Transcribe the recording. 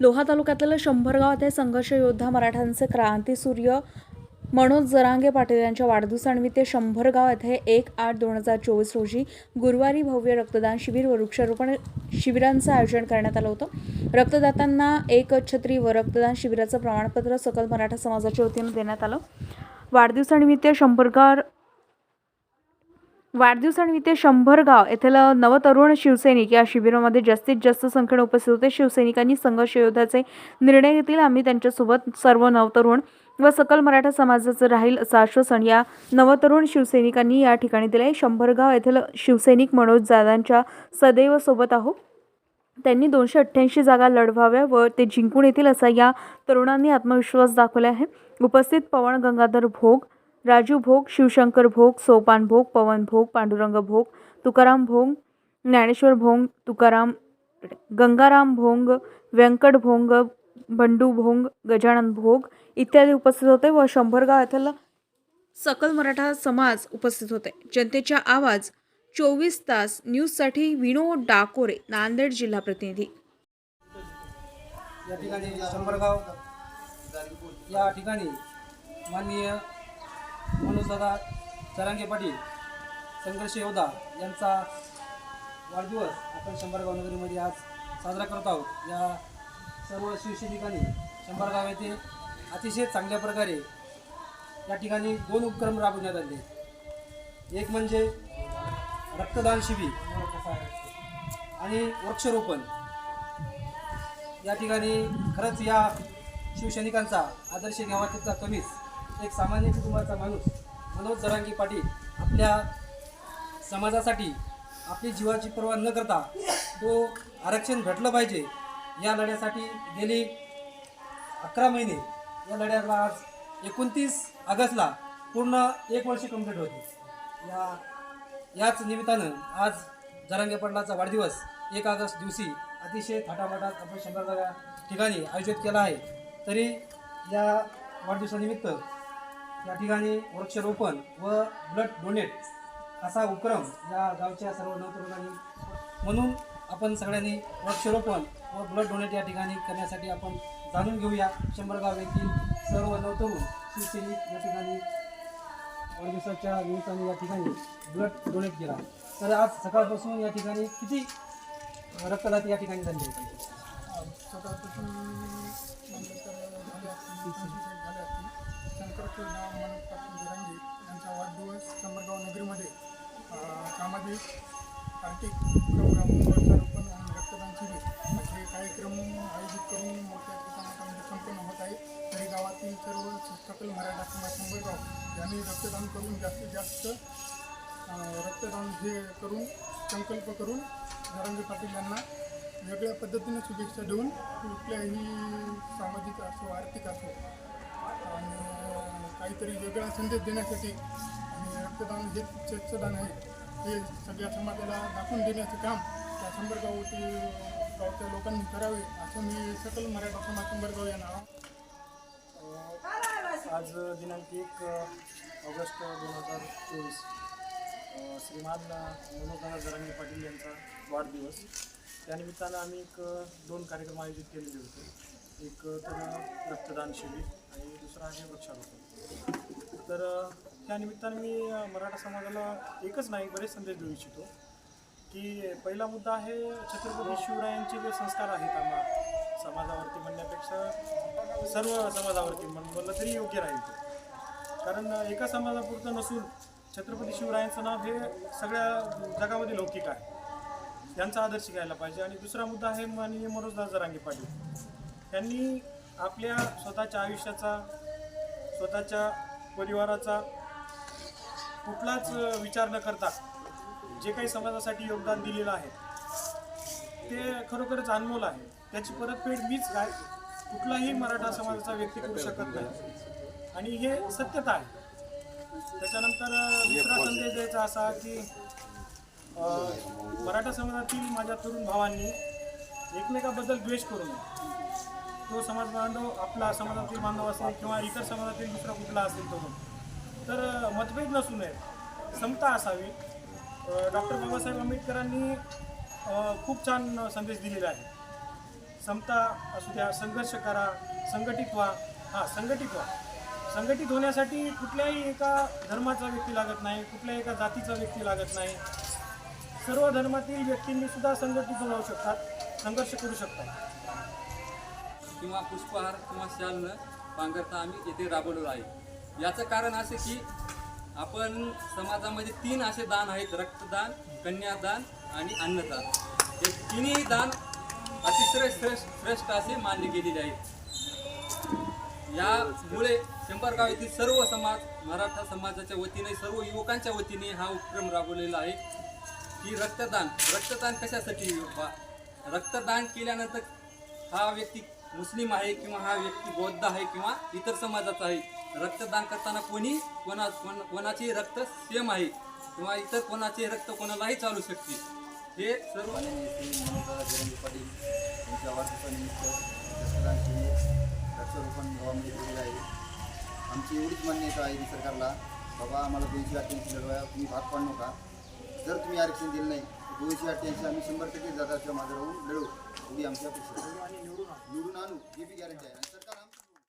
लोहा तालुक्यातील शंभरगाव येथे संघर्ष योद्धा मराठ्यांचे क्रांतीसूर्य मनोज जरांगे पाटील यांच्या वाढदिवसानिमित्त शंभरगाव येथे एक आठ दोन हजार चोवीस रोजी गुरुवारी भव्य रक्तदान शिबिर व वृक्षारोपण शिबिरांचं आयोजन करण्यात आलं होतं. रक्तदात्यांना एक छत्री व रक्तदान शिबिराचं प्रमाणपत्र सकल मराठा समाजाच्या वतीनं देण्यात आलं. वाढदिवसानिमित्त शंभरगाव वाढदिवसानिमित्त शंभर गाव येथील नवतरुण शिवसैनिक या शिबिरामध्ये जास्तीत जास्त संख्येने उपस्थित होते. शिवसैनिकांनी संघर्ष योद्धाचे निर्णय घेतील. आम्ही त्यांच्यासोबत सर्व नवतरुण व सकल मराठा समाजाचं राहील असं आश्वासन या नवतरुण शिवसैनिकांनी या ठिकाणी दिलं शंभर गाव येथील शिवसैनिक मनोज जादांच्या सदैव सोबत आहोत. त्यांनी दोनशे अठ्ठ्याऐंशी जागा लढवाव्या व ते जिंकून येतील असा या तरुणांनी आत्मविश्वास दाखवला आहे. उपस्थित पवन गंगाधर भोग राजू भोग शिवशंकर भोग सोपान भोग पवन भोग पांडुरंग भोग तुकाराम भोग ज्ञानेश्वर भोंग तुकाराम गंगाराम भोंग व्यंकट भोंग बंडू भोंग गजानन भोग इत्यादी उपस्थित होते व शंभरगाव येथील सकल मराठा समाज उपस्थित होते. जनतेच्या आवाज चोवीस तास न्यूजसाठी विनोद डाकोरे नांदेड जिल्हा प्रतिनिधी. या ठिकाणी शंभरगाव या ठिकाणी माननीय मनोजदादा चरांगे पाटील संघर्ष योद्धा यांचा वाढदिवस आपण शंभरगाव नगरीमध्ये आज साजरा करत आहोत. या सर्व शिवसैनिकांनी शंभरगाव येथे अतिशय चांगल्या प्रकारे या ठिकाणी दोन उपक्रम राबवण्यात आले एक म्हणजे रक्तदान शिबिर आणि वृक्षारोपण. या ठिकाणी खरंच या शिवसैनिकांचा आदर्श घ्यावा तितका कमीच एक सामान्य कुटुंबाचा माणूस मनोज जरांगी पाटील आपल्या समाजासाठी आपली जीवाची पर्वा न करता तो आरक्षण भेटलं पाहिजे या लढ्यासाठी गेली अकरा महिने. या लढ्याला आज एकोणतीस ऑगस्टला पूर्ण एक वर्ष कंप्लीट होते. या याच निमित्तानं आज जरांगे पाटलाचा वाढदिवस एक ऑगस्ट दिवशी अतिशय थाटामाटात आपण शंभर ठिकाणी आयोजित केला आहे. तरी या वाढदिवसानिमित्त या ठिकाणी वृक्षारोपण व ब्लड डोनेट असा उपक्रम या गावच्या सर्व नवतरुणांनी म्हणून आपण सगळ्यांनी वृक्षारोपण व ब्लड डोनेट या ठिकाणी करण्यासाठी आपण जाणून घेऊया. शंभरगाव येथील सर्व नवतरुण शिवसैनिक या ठिकाणी वाढदिवसाच्या निमित्ताने या ठिकाणी ब्लड डोनेट केला. तर आज सकाळपासून या ठिकाणी किती रक्तदाते या ठिकाणी झाले होते आर्थिक उपक्रम पण वृक्षारोपण आणि रक्तदान शिबिर असे कार्यक्रम आयोजित करून मोठ्या प्रमाणामध्ये संपन्न होत आहे तरी गावातील सर्व सकल मराठा समाज शंभरगाव यांनी रक्तदान करून जास्तीत जास्त रक्तदान हे करून संकल्प करून नारायणजी पाटील यांना वेगळ्या पद्धतीने शुभेच्छा देऊन कुठल्याही सामाजिक असो आर्थिक असो आणि काहीतरी वेगळा संदेश देण्यासाठी आणि रक्तदान हे स्वच्छदान आहे. हे सगळ्या समाजाला दाखवून देण्याचे काम त्या शंभरगावती गावच्या लोकांनी करावे असं मी सकल मराठा समाज शंभरगाव या नाव आज दिनांक एक ऑगस्ट दोन हजार चोवीस श्रीमान मनोहर जरांगे पाटील यांचा वाढदिवस. त्यानिमित्तानं आम्ही एक दोन कार्यक्रम आयोजित केलेले होते. एक तर रक्तदान शिबिर आणि दुसरा आहे वृक्षारोपण. तर त्यानिमित्तानं मी मराठा समाजाला एकच नाही बरेच संदेश देऊ इच्छितो की पहिला मुद्दा आहे छत्रपती शिवरायांचे जे संस्कार आहेत आम्हा समाजावरती म्हणण्यापेक्षा सर्व समाजावरती म्हण म्हणलं तरी योग्य राहील कारण एका समाजापुरतं नसून छत्रपती शिवरायांचं नाव हे सगळ्या जगामध्ये लौकिक आहे. यांचा आदर्श घ्यायला पाहिजे. आणि दुसरा मुद्दा आहे माननीय मनोजदास जरांगे पाटील. त्यांनी आपल्या स्वतःच्या आयुष्याचा स्वतःच्या परिवाराचा कुठलाच विचार न करता जे काही समाजासाठी योगदान दिलेलं आहे ते खरोखरच अनमोल आहे. त्याची परतफेड मीच काय कुठलाही मराठा समाजाचा व्यक्ती करू शकत नाही. आणि हे सत्यता आहे. त्याच्यानंतर दुसरा संदेश द्यायचा असा की मराठा समाजातील माझ्या तरुण भावांनी एकमेकाबद्दल द्वेष करू नये. तो समाज बांधव आपला समाजातील बांधव असेल किंवा इतर समाजातील दुसरा कुठला असेल तो. तर मतभेद नसू नये समता असावी. डॉक्टर बाबासाहेब आंबेडकरांनी खूप छान संदेश दिलेला आहे. समता असू द्या संघर्ष करा संघटित व्हा. हां संघटित व्हा. संघटित होण्यासाठी कुठल्याही एका धर्माचा व्यक्ती लागत नाही कुठल्याही एका जातीचा व्यक्ती लागत नाही. सर्व धर्मातील व्यक्तींनी सुद्धा संघटित राहू शकतात संघर्ष करू शकतात. किंवा पुष्पहार किंवा शाल न पांघरता आम्ही येथे राबवलेलो आहे. याचं कारण असे की आपण समाजामध्ये तीन असे दान आहेत रक्तदान कन्यादान आणि अन्नदान. हे तिन्ही दान अतिशय श्रेष्ठ श्रेष्ठ असे मानले गेलेले आहेत. यामुळे शंभरगाव येथील सर्व समाज मराठा समाजाच्या वतीने सर्व युवकांच्या वतीने हा उपक्रम राबवलेला आहे. की रक्तदान रक्तदान कशासाठी रक्तदान केल्यानंतर हा व्यक्ती मुस्लिम आहे किंवा हा व्यक्ती बौद्ध आहे किंवा इतर समाजाचा आहे रक्तदान करताना कोणी कोणा कोणाचे रक्त सेम आहे किंवा इतर कोणाचे रक्त कोणालाही चालू शकते. हे सर्व पाटील यांच्या वाढदिवसानिमित्त रक्तदान शिबिर वृक्षारोपण गावामध्ये केलेलं आहे. आमची एवढीच मान्यता आहे सरकारला. बाबा आम्हाला दोनशे अठ्ठ्याऐंशी लढवा तुम्ही भाग पाडू नका. जर तुम्ही आरक्षण दिलं नाही तर दोनशे अठ्ठ्याऐंशी आम्ही शंभर टक्के जातात माझं राहून लढू. एवढी आमची अपेक्षा निवडून आणू. हे बी गॅरंटी आहे.